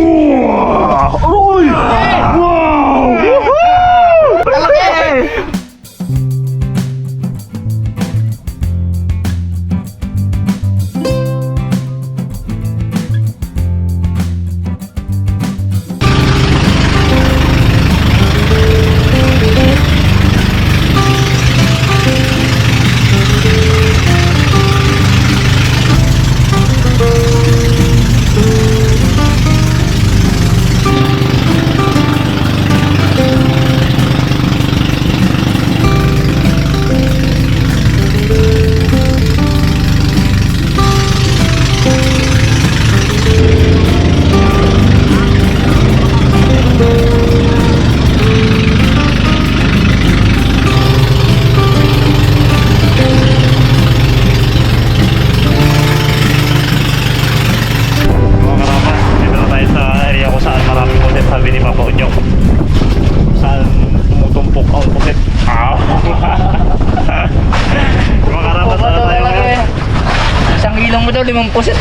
Uy!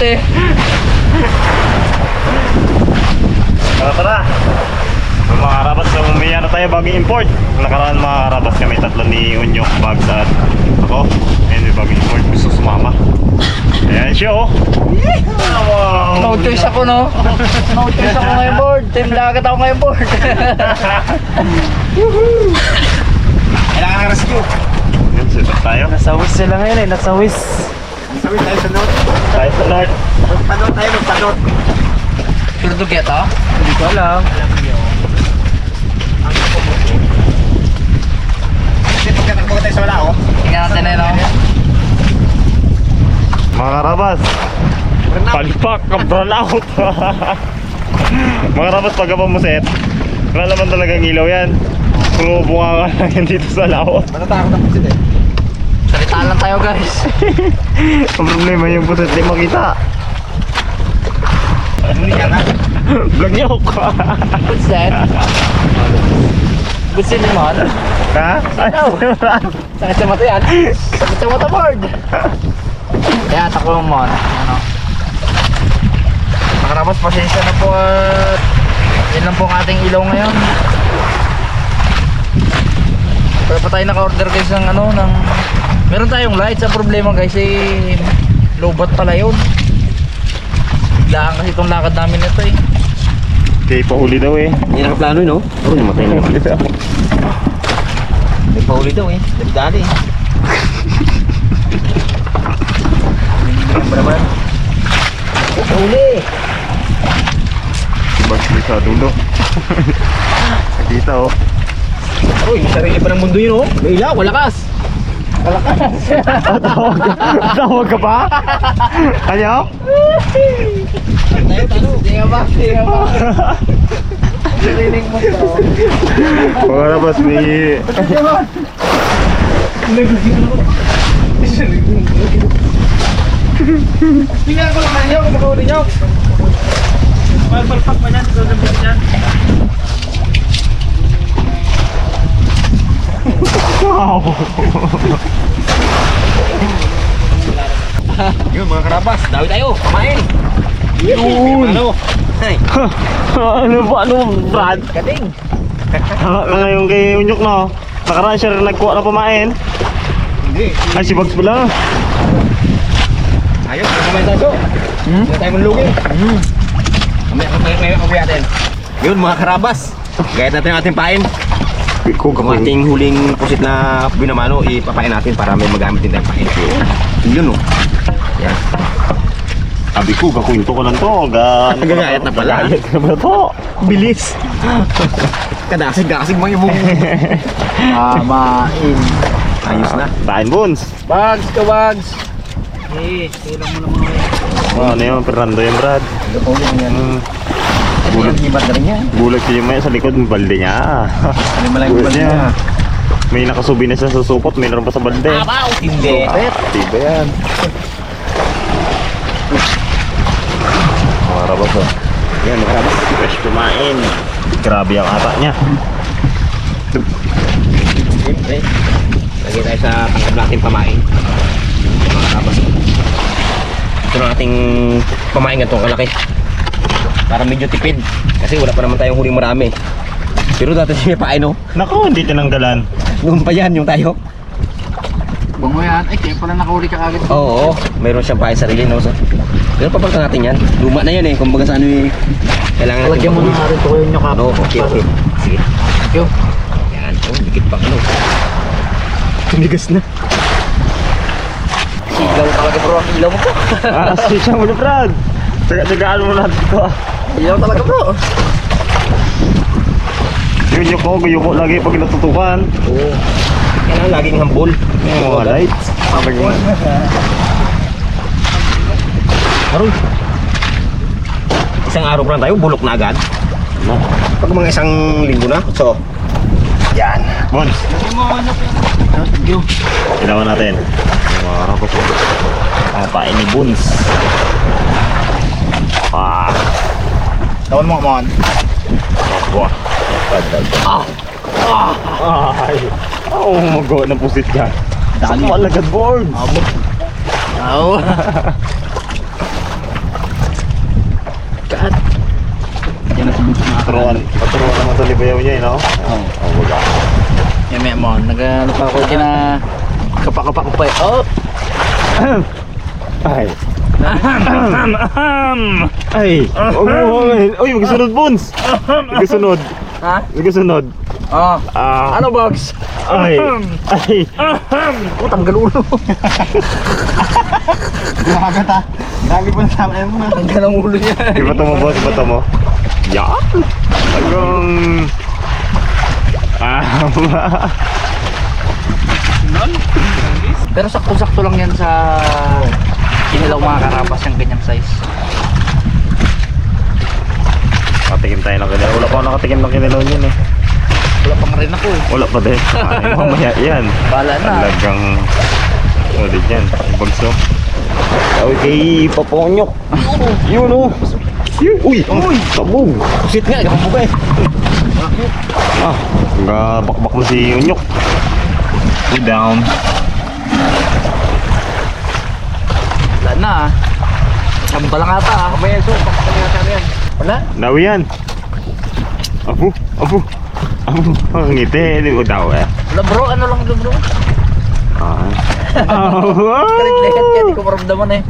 Eh. Tara, tara! Mga karapat, so umiya na tayo bagong import. Nakaraan mga karapat kami tatlo ni Unyok, Bags at ako. Ayun, may bagong import. Gusto sumama. Ayan siya oh! Wow! No choice ako no. No choice ako ngayon board. Team lagat ako ngayon board. Kailangan ng rescue. Yan, set up tayo. Nasa wis sila ngayon eh, nasa wis. Sabi tayo sa note. Tayo sa North. Magpanot tayo, magpanot. Sure to get ah? Hindi ko alam. Kasi pagkatakbo tayo sa wala, oh. Tingnan natin eh no. Mga karabas, palpak, burn out. Mga karabas, pag mo set, wala naman talagang ilaw yan. Puro bunga ka lang yan dito sa laot. Matatakot ang pusit eh. Salita lang tayo guys. Ang problema yung puset di makita. Hindi ka na. Vlog niyo ako. What's that? Gusto niyo man? ha? Sakit sa mata yan. Sakit sa mata board. Kaya takbo mo man. Ano? Makarabas, pasensya na po at yan lang po ang ating ilaw ngayon. Pero pa tayo naka-order guys ng ano, ng... Meron tayong lights. Ang problema guys eh, lobat pala yun. Biglaan kasi itong lakad namin ito eh. Di pa huli daw eh. Hindi nakaplano yun, oh. Oh, namatay na yung isa. May pauli daw eh. Dali-dali. Hindi ba naman? Pauli! Bags sa dulo. Nakita oh. Uy, sarili pa ng mundo yun, oh. May ilaw, walakas. Tawag ka, tawag ka pa? Ano? Hindi nga ba? Hindi nga ba? Narinig mo to. Mga karabas, may... Tingnan ko naman yun, kung makahuli nyo. Palpak pa niyan, sasabihin niyan. Wow! Yun, mga karabas, dawi tayo, kamain. Yun! Ano? Ano ba? Ano Brad? kating. Ngayon kay Unyok no? Nakaraan siya rin nagkuha na pamain. Hindi. Ay, si Bugs pala. Ayos, kumain tayo. Hmm? Hindi tayo manlugi. Hmm. Mamaya, mamaya, mamaya natin. Yun, mga karabas. Gayat natin ang ating pain. Ikaw Kung ating huling pusit na binamano, ipapain natin para may magamit din tayong pain. Yun, oh. Yan. Sabi ko, gakwento ko lang to. Ga... Gagayat na pala. Gagayat na pala to. Bilis. Kadasig-dasig mga yung Tamain. Ayos na. Tain Bones. Bags ka bags. Eh, tulang mo naman. Oh, ano yun? Fernando yung Brad. Gapawin yan. Hmm. Bulag, Ibat na rin yan. siya maya sa likod ng balde niya. Ano malang ibat niya. May nakasubi na siya sa supot, mayroon pa sa balde. Hindi. Tiba yan. Mga rabas oh. Yan, mga rabas. Fresh kumain. Grabe ang ata niya. Siyempre. Lagay tayo sa tangkab natin pamain. Mga kapos. Ito na ating pamain nga itong kalaki. Para medyo tipid. Kasi wala pa naman tayong huling marami. Pero dati siya paay no. Naku, hindi tinanggalan. Noon pa yan yung tayo. Bango yan. Ay, kaya pala nakahuli ka agad. Oo, oo. Mayroon siyang paay sarili no. So, pero papalitan natin yan. Luma na yan eh. Kumbaga sa ano eh. Kailangan natin. Lagyan mo na rin ito kayo nyo Ano, okay, okay. Sige. Thank you. Yan. Oh, dikit pa ano. Tumigas na. Ilaw talaga bro. Ang ilaw mo po. ah, siya mo na, Brad. Taga-tagaan mo lahat ito. Ilaw talaga bro. Yun yung ko, yung ko lagi pag natutukan. Oo. Kailangan laging hambol. Yung mga lights. Sabi ko. Aroy. Isang araw pa lang tayo, bulok na agad. Ano? Pag mga isang linggo na, so, yan. Bons, Thank you. ilawan natin. Mga karapos mo. Ang pain ni Bons. Ah, Tawan mo kaman. buah. Ah! Ah! Ay! Oh, magawa ng pusit dyan. Saan mo alagad board? Abo. Aw. Kat. Yan na subok na Paturuan. Paturuan naman sa libayaw niya, eh, no? Oo. Oh, wala. Yan may mo. Nag-ano pa ako dyan na kapak-kapak ko pa eh. Oh! Ay. Ay. Oh, oh, oh. Uy, magkasunod, Bons. Magkasunod. Ha? Magkasunod. Oh. Ah. Ano box? Ay. Ay. Oh, tanggal ulo. Grabe ta. Grabe po na tama mo na. Tanggal ang ulo niya. Iba to mo, boss. Iba to mo. Yan. Talagang... Ah, Pero sakto-sakto lang yan sa kinilaw mga karapas yung ganyang size. Nakatikim tayo ng kinilaw. Wala pa ako nakatikim ng kinilaw niyan eh. Wala pang rin ako eh. Wala pa din. Ay, mamaya yan. Bala na. Talagang... Solid yan. Bagso. Tawag kay Paponyok. Yun oh. Yun. Uy! Uy! Sabog! Kusit nga, kapag buka eh. Ah, gabakbak mo si Unyok. Go down. Na ah. Samba lang ata ah. May so, pakapagin natin yan. Wala. Dawi yan. Apo, apo. Apo, ang ngiti. Hindi mo daw eh. Wala bro, ano lang ito bro? Ah. Ah, Kalit-lehet kaya di ko maramdaman eh.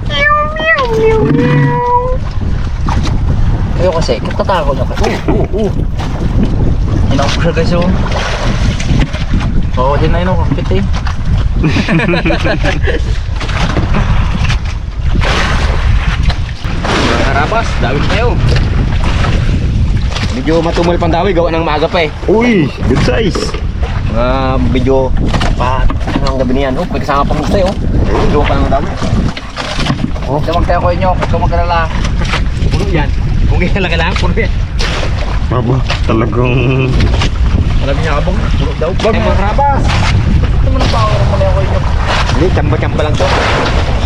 Ayaw kasi, katatako na kasi. Oo, oo. Inaw ko siya guys oh. Oo, din na yun oh, kakit eh. Mga karabas, dawit tayo. Medyo matumal pang dawi, gawa ng maaga pa eh. Uy, good size. Mga medyo pa ang gabi niyan. Oh, may kasama pang gusto eh. Oh. Medyo pa ng dami. Oh. Damag tayo ko inyo, ka magkalala. Puno yan. Kung kailan kailangan, puno yan. Aba, talagang... Alam niya abong, puno daw. Bag karabas. Ito mo na power mo na ako inyo. Hindi, tsamba-tsamba lang to.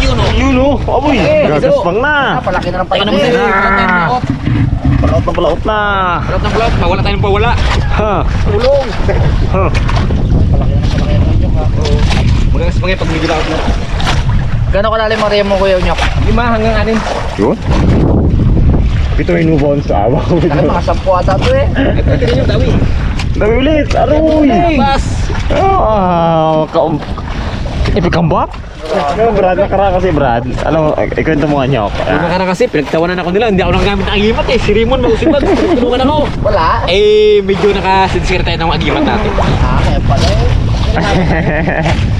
Yun oh. Yun oh, aboy. Eh, Gagaspang na. Ah, palaki na ng palaki. naman sa'yo. Ah. Palaot na palaot na. Balot na balot, mawala tayo ng pawala. Ha. Tulong. Ha. Palaki na ng palaki ng inyo ha. Oo. Magagas pa ngayon pag medyo laot na. Gano'n kalalim ang remo kuya Unyok? Lima hanggang anin. Yun. Ito move on sa awa ko. Ano mga sampu ata to eh. Rin yung dawi. Dami ulit. Aroy. Bas. Ah, ka Ipikambak? No, Brad, nakara kasi Brad. Alam mo, ik- ikwento mo nga niyo. Una ka na kasi, pinagtawanan ako nila. Hindi ako nakagamit ng agimat eh. Si Raymond, mausipag. Tulungan ako. Wala. Eh, medyo nakasincere tayo ng agimat natin. Ah, kaya pala eh.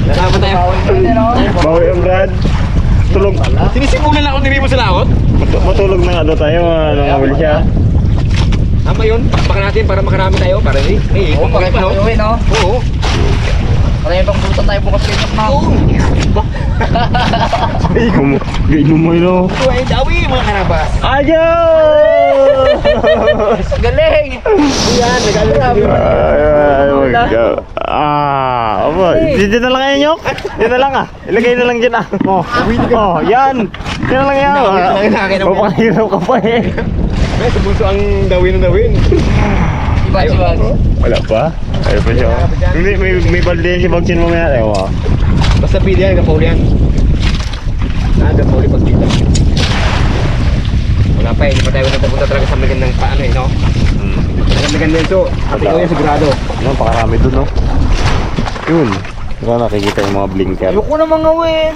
Nasama tayo. Bawi ang Brad. Tulog. Sinisimulan ako ni Raymond sa laot. Mat- matulog na ano tayo, ano nga siya. Tama yun. Pakpakan natin para makarami tayo. Para eh, eh, pakita pa, no? Oo. Marami pang butan tayo bukas kayo na. Ay, kumu. Gainom mo yun oh. Ito ay dawi, mga karabas. Ayos! Galing! Yan, nagalit Grabe. Ay, oh my God. Ah, aba, dito na lang kayo, Nyok. Dito na lang ah. Ilagay na lang dyan ah. Oh, oh yan. Dito na lang yan. Na ang- Papakahirap ka pa eh. May subunso ang dawin ng dawin. Iba si Bag. Wala pa? Ay pa siya. Hindi, may, may balde yan si Bagsin mamaya. Ewa. Basta pili yan, kapauli yan. Ah, kapauli pag kita. Wala pa eh, hindi pa tayo napunta talaga sa magandang paano eh, no? Hmm. Ang magandang so, ate ko yung sigurado. Ano, pakarami dun, no? Yun. Ikaw nakikita yung mga blinker. Ayoko na mga win.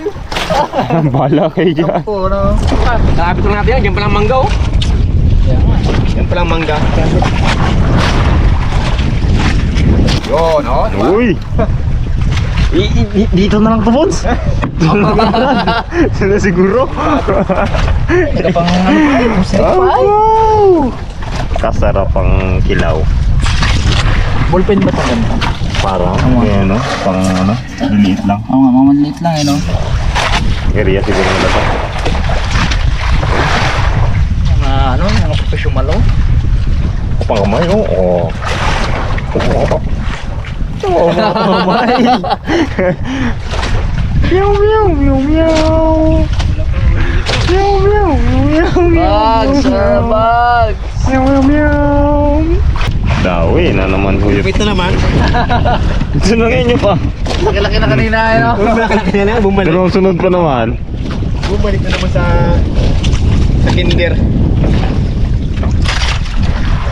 Bala kayo dyan. Na. Nakapit lang natin yan, dyan palang mangga oh. Yan palang mangga. Yun, oh. diba? Uy! I- i- i- dito na lang to, Bones. Sila siguro. Ito pang ano pa eh. Oh, pa eh. wow! Kasarap ang kilaw. Ballpen ba ito ganito? Parang, Tama. ano, pang ano, liliit lang. Oo nga, mga maliit lang eh no. Area siguro nila to. Mga ano, mga professional oh. Pang kamay, oh. Oh. Oh. Oh. Meow, meow, meow, meow. Meow, meow, meow, meow. Bag, sir, bag. Meow, meow, meow. Dawi na naman huyot. Wait na naman. Sunangin nyo pa. Laki-laki na kanina eh no. Bumalik na bumalik. Pero sunod pa naman. Bumalik na naman sa sa kinder.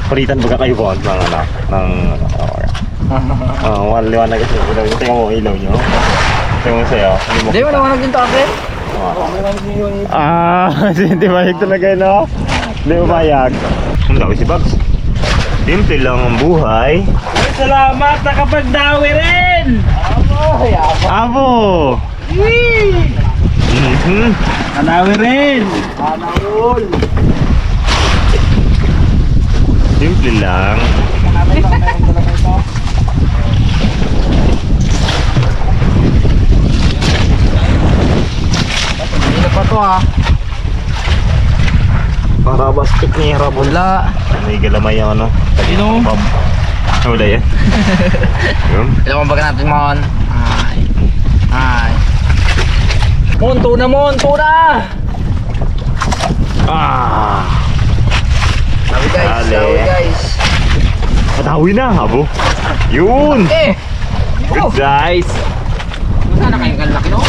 Palitan baga kayo po ng ano, ng Ah, uh, liwanag kasi ilaw. Tingnan mo ilaw nyo. Tingnan mo sa'yo. Hindi Hindi mo naman naging takip. Ah, hindi bayag talaga yun, no? Hindi mo bayag. Ang dami si Babs. Simple lang ang buhay. Salamat, nakapagdawi rin! Abo! Mhm. Nanawi rin! Nanawol! Simple lang. Hindi pa to ah. Para basket ni Rabon. Wala. May galamay ang ano. Sino? Bob. Wala yan. Yun. Ilan mo baga natin, Mon? Ay. Ay. Mon, tuna, Mon, tuna! Ah! Sabi guys, Dali. sabi guys. Patawi na, abo. Yun! Eh! Good guys! Sana kayong kalaki no?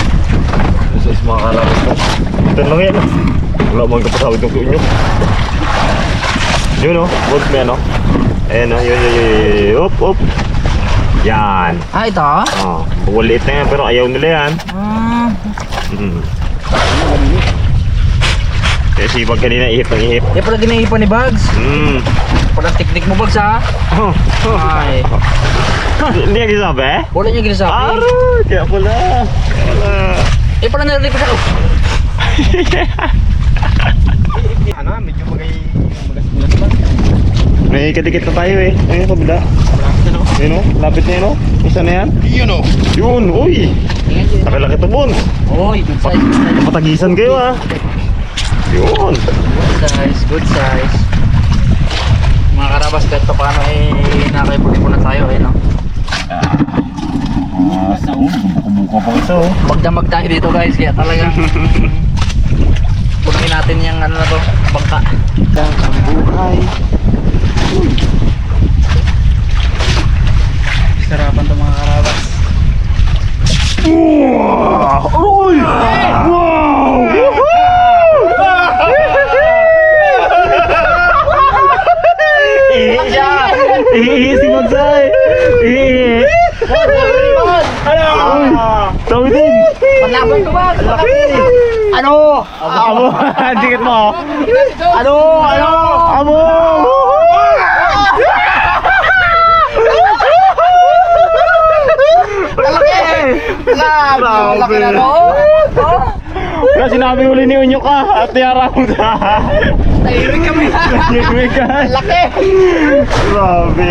Sa is mga kalabas. Ito lang yan. ah. Wala mo ang kapatawid ng kuyo. Yun o, boat mo yan o. Ayan o, yun, yun, yun, yun. Up, up. Yan. Ah, ito? Oh, buliit na yan, pero ayaw nila yan. Ah, Mm. Kasi pag kanina ihip ng ihip. Yan pala ginaipan ni Bugs. Mm. Pala teknik mo, Bugs, ha? Oh, oh. Ay. Hindi gisabi eh? Wala niya ginasabi. Aroy! Kaya pala. Wala. Eh, pala narinig ko sa... Ano, medyo magay magas-magas ba? May kadikit na tayo eh. Ayun, kabila. Malapit na no? Yun o, lapit na yun o. Isa na yan. Yun oh. Yun, uy! Nakilaki to, Bon. Oy, good size, good size. Patagisan kayo ah. Yun. Good size, good size. Mga karabas, pa paano eh, nakakipag na tayo eh, no? Ah, Kumuka pa ito. Magdamag tayo dito guys, kaya talagang punuin natin yung ano na to, bangka. Ang buhay. Sarapan to mga karabas. Uy! Wow! Ihi siya! Ihi si Magsay! Ihi! Ano? Tawi din! Panlaban ko ba? Ano? Amo! Dikit mo! Ano? Ano? Amo! Laki! Laki na to! Kaya sinabi uli ni Unyo ka at tiyara mo sa... Tahimik kami! Tahimik ka. Laki! Grabe.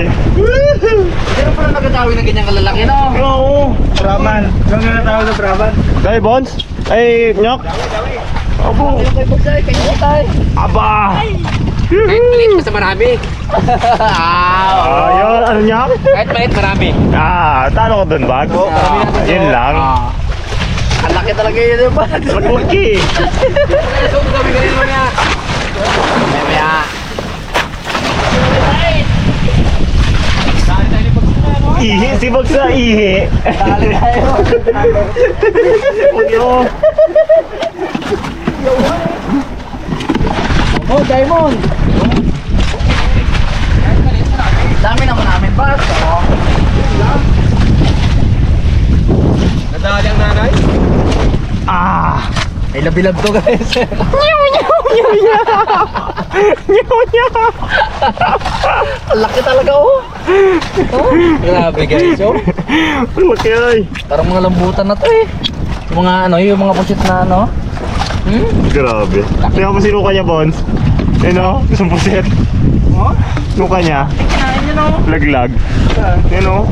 Pero pala nagkatawi na ganyang kalalaki, no? Oo. Brahman. Yung nga natawag na Brahman. Kay Bones? Ay, Nyok? Abo. Aba. Kahit maliit basta marami. Ah, yun, ano Nyok? Kahit maliit marami. Ah, talo ko dun, bag? Ah, Yun lang. Ah. Ang laki talaga yun, di ba? Laki. So, sabi ka rin mo niya. Mamaya. Ihi, si Bag sa ihi. Dali tayo. Unyo. Oh, diamond! Dami naman namin? Oh. Nadali ang nanay. Ah! May labilab to guys. Ang laki talaga oh. Oh. Grabe guys oh. Laki ay! Parang mga lambutan na to eh. Yung mga ano, yung mga pusit na ano. Hmm? Grabe. Tingnan mo sinuka niya, Bons. Yan o, isang puset. Nuka niya, Kinain nyo no. laglag. Yan o.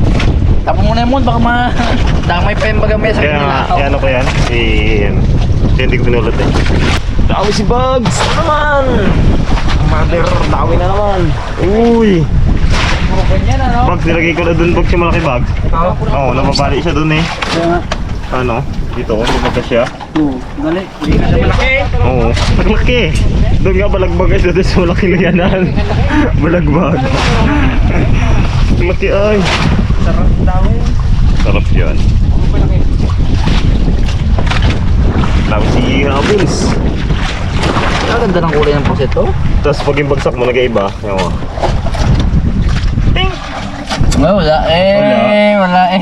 Tapo mo na yun, baka ma... Damay pa yung baga may sa Kaya nga, kanila. kaya ano ko yan? Si... Kaya hindi ko pinulot eh. Dawi si Bugs. Ano naman? Mother, dawi na naman. Uy! Ano. Bags, nilagay ko na dun, Bags, yung malaki bags. Oo. Oo, oh, nababali siya dun eh. Ano? Dito, lumaga siya. Dali. Hindi ka siya malaki. Oo, naglaki. Doon nga balagbag ay doon sa malaking layanan. Balagbag. Laki ay. Sarap daw eh. Sarap yan. Tapos si Habins. Ang ganda ng kulay ng pusit to. Tapos pag yung bagsak mo nag-iba, yung! Oh, wala eh. Wala eh.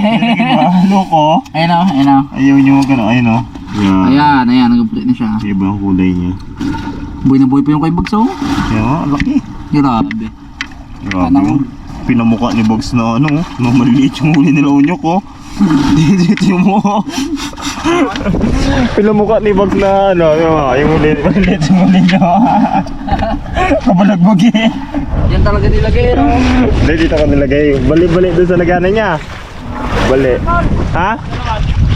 Loko. Ayun o, ayun o. Ayaw nyo mag ano, ayun o. Yan. Ayan, ayan, nag-update na siya. Iba ang kulay niya. Buhay na buhay pa yung kay. Yan o, laki. Grabe. Grabe Ano? yun. Pinamukha ni Bugs na ano, no, maliliit yung huli nila unyok ko. Dito mo. Pinamukha ni Bugs na ano, yung, yung huli, maliliit yung huli niya. Kabalagbag eh. Yan talaga nilagay, no? Hindi, dito ka nilagay. Bali-bali doon sa nagana niya. Bali. Ha?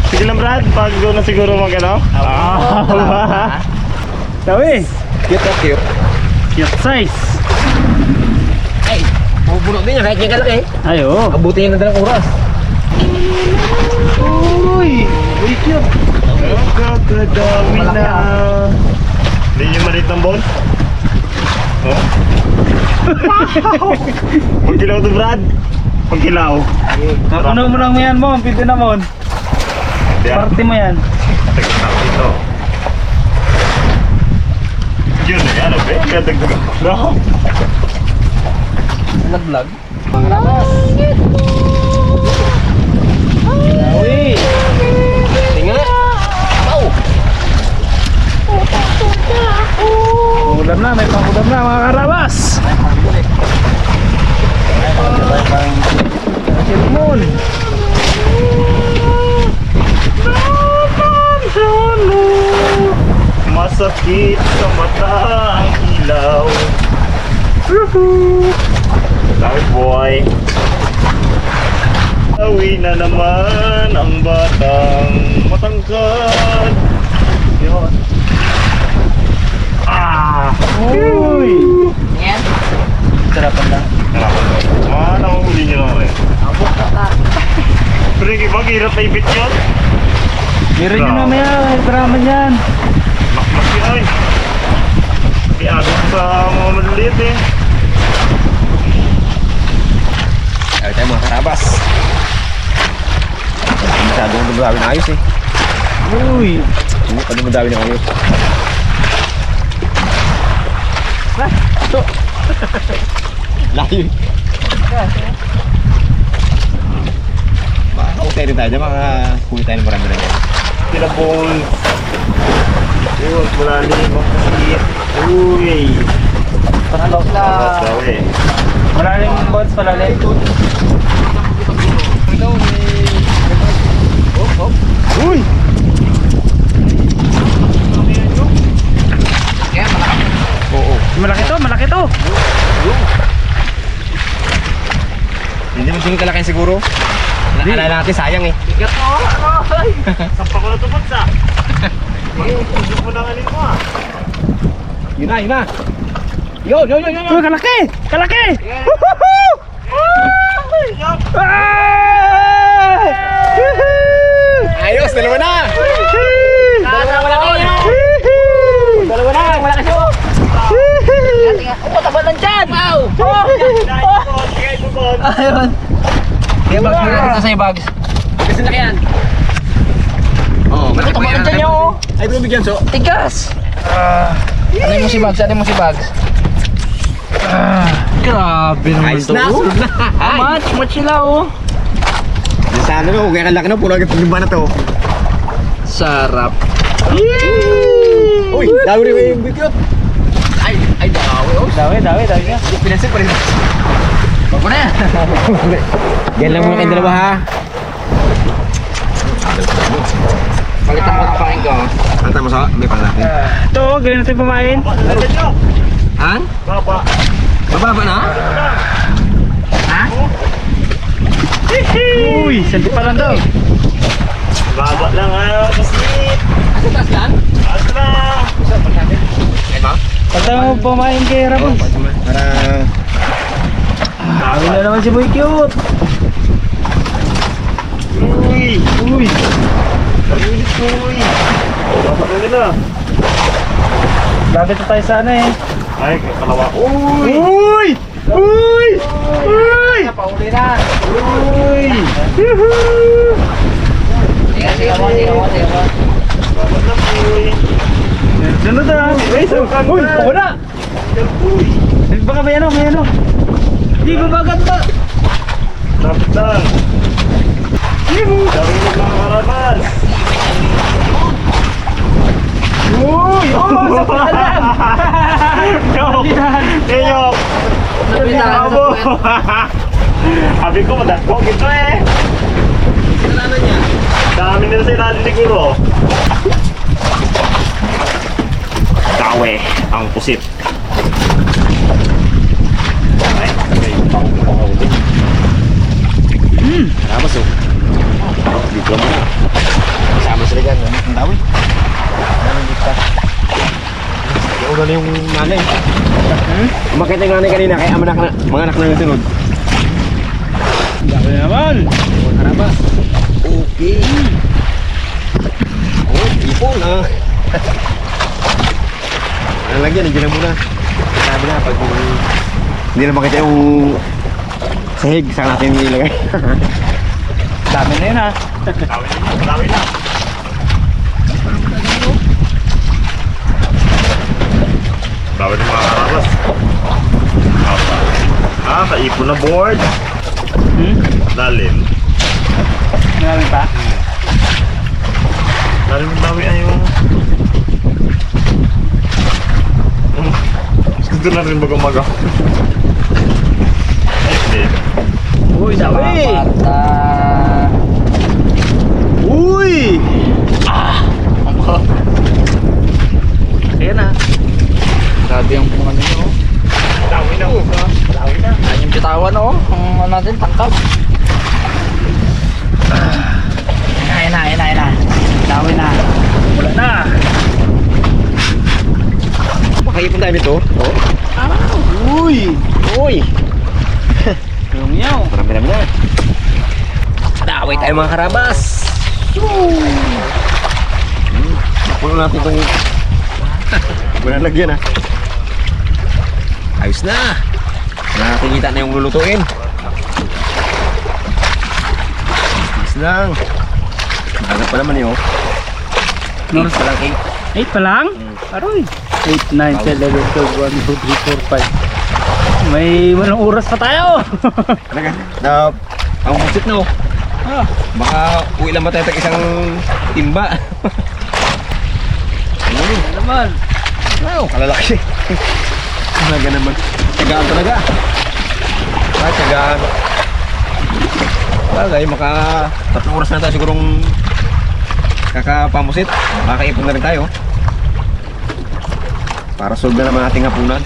Sige lang Brad, pag doon na siguro mag ano? Ah, Sabi, Cute na cute. cute size. Ay, pupuno din yan kahit yung kalaki. Ayo. Abutin niya na dalang oras. Uy! Uy, cute! Malaki, na. Hindi niyo maliit ng ball? Oh? Pag kilaw to, Brad. Pag kilaw. Napuno mo lang yan mo, pwede na mo. Yan. Party mo yan. Tignan natin ito. Yun na yan, abe. Kaya dagdagan ko na. Nag-vlog. Uy! Tingnan. Wow! Ulam na, may pangulam na mga karabas! Silmon! Masakit sa mata ang ilaw. Woohoo! Dami boy. Awi na naman ang batang matangkad. Yun. Ah! Uy! Yan. Sarapan lang. Narapan ko. Ah, nakahuli nyo lang rin. Pero yung iba, hirap na ibit yun. Meron nyo mamaya, may drama yan. Makmak yun ay. Iagos sa mga maliliit eh. Eh. Layo eh. Baka tayo rin tayo dyan, mga huli tayo ng marami na yan. Sila bones. Yun, malalim. Uy! Panalo Tapos sa... daw eh. Malalim bots, malalim. Uy! Yan, malaki. Oo. Malaki to, malaki to! Hindi tingin kalaki siguro. Naalala natin, sayang eh. Bigat mo. Ay. Sampa ko na ito pagsa. Mag-usok mo lang alin mo ah. Yun na, yun na. Yun, yun, yun, yun. Uy, kalaki! Kalaki! Ayos, dalawa na. Dalawa malaki. Dalawa na, wala kasi oh. Oh, taba lang dyan. Wow. Kahit bon. Ayun. Kaya bags mo rin sa'yo bags. Kasi na yan. Oo, Oh, lang dyan yung Ay, bigyan so. tigas. Ano mo si Bags? Ano mo si Bags? Ah, grabe naman to. na, oh. na. Ah, Match, match sila oh. Sa ano no, kaya kalaki no, pulo agad paglimba na to. Sarap. Uy, dami rin yung bigot. Ay, ay dawi oh. Dawi, dawi, dawi ka. Pinansin pa rin. Wag mo na yan. Yan lang muna kayong dalawa ha. Palitan ko ng paking ko. Kanta mo sa, may panlaki. Ito, ganyan natin nyo. Han? Baba. Mababa na? Uy, santi pa lang daw. Baba lang ah. Kasi. Asa taas lang? Taas lang. Ay ba? Pagka mo pamain kay Rabos. Para... Dami na naman si Boy Cute. Uy. Uy, Nalinis mo uy. Baba na lapit na tayo sana eh. Ay, kalawa. Uy. Uy! Uy! Uy! Pauli na. Uy! Sige, sige mo, sige sige mo. Baba na uy. Sunod ah! Uy, Uy, ako na! Uy. Baka may ano, may ano. Hindi ko bagat ba? Lapit lang. Dami mo mga karaban. Uy! Oh, sa paalam! Eyo. Napitaan sa puwet. Sabi ko, madako ito eh. Kasalanan niya. Dami nila sa ilalim ni Guro. Dawe, ang pusit. Ay, okay. Ramas oh. Dito mo na. Kasama sila dyan. Ang dawi. Ang dito. Yung una na yung nanay. Hmm? Umakit yung nanay kanina kaya amanak na, mga anak na nasunod. Dami naman! Karabas. Okay. Oh, ipon ah. Ano lagyan, nandiyan na muna. Sabi na, pag hindi na makita yung sahig, saan natin ilagay. Dami na yun ah. Dami na, dami na. Dami ng mga karabas. Ah, kaipon na board. Hmm? Lalim. Marami pa? Lalim ang dami ay yung... Hmm. Gusto na rin baga-maga. Uy, dami! Uy! Ayan ah. Grabe ang mga nyo. oh. Dami na. Dami na. Ayan yung bitawan oh. Ang ano natin, tangkap. Ayan na, ayan na, ayan na. Dawi na. Wala na. Makaipon tayo nito. Oh. Uy! Uy! Yung yaw. Marami-rami na. Daway tayo mga karabas. Hmm. Puno natin itong... Wala lagyan ah. Ayos na. Nakakikita na yung lulutuin. Ayos lang. Magat pa naman yun. Oras pa lang 8. 8 pa lang? Aroy. 8, 9, 10, 11, 12, 1, 2, 3, 4, 5. May walang oras pa tayo. Talaga. Na, ang pusit na oh. ah, Baka uwi lang tag isang timba. Ano? ano naman. Wow, kalalaki. Talaga naman. Tiyagaan talaga. Ah, tiyagaan. Bagay, maka tatlong oras na tayo sigurong kakapamusit. Makakaipon na rin tayo. Para solve na naman ating hapunan.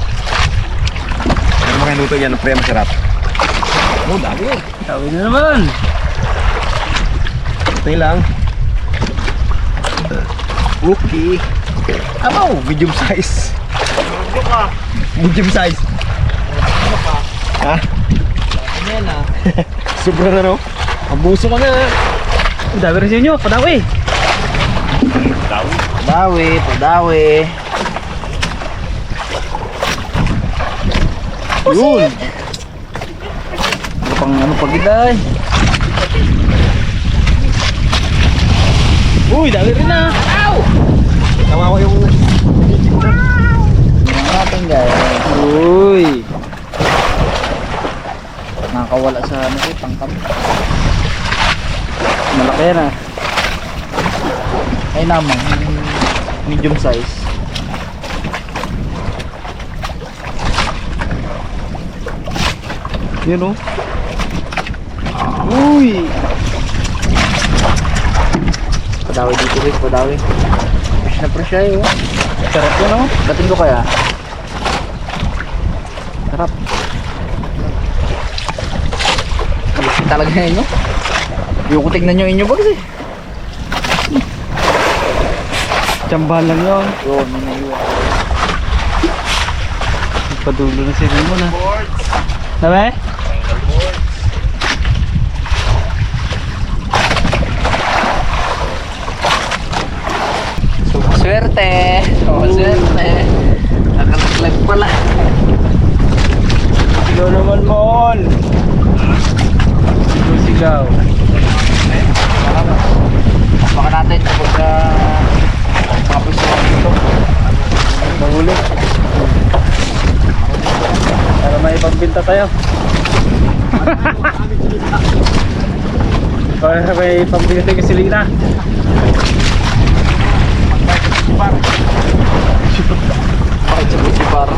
Ano mga luto yan, pre, masarap. Oh, dami eh. Sabi na naman. Ito lang. Okay. Ano? Medium size. Ano? Medium size. Ha? Sobra na no? Abuso ka na. Ang dami rin sa inyo. Padawi. Dami. Padawi, padawi. Yun. Ano pang ano pag iday? Uy, dami rin ah. Tawa ko yung natin guys. Uy! Nakakawala sa ano eh, pangkam. Malaki yan ah. Ay naman, medium size. Yun oh. Uy! Padawi dito guys, padawi. Fresh na fresh ay oh. Sarap yun oh. Dating ko kaya. Sarap. Ayusin talaga na inyo. Yung ko tignan nyo inyo bags eh. Tsambahan lang yun. Yun, may naiwan. Padulo na si Raymond ah. Nabe? Swerte! Oh, swerte! Nakalaglag pala. Sigaw naman mon! Sigaw sigaw. Baka natin kapag uh, mga piso dito. Mahuli. Para may pagbinta tayo. Para may pagbinta tayo gasolina. Bakit sa para?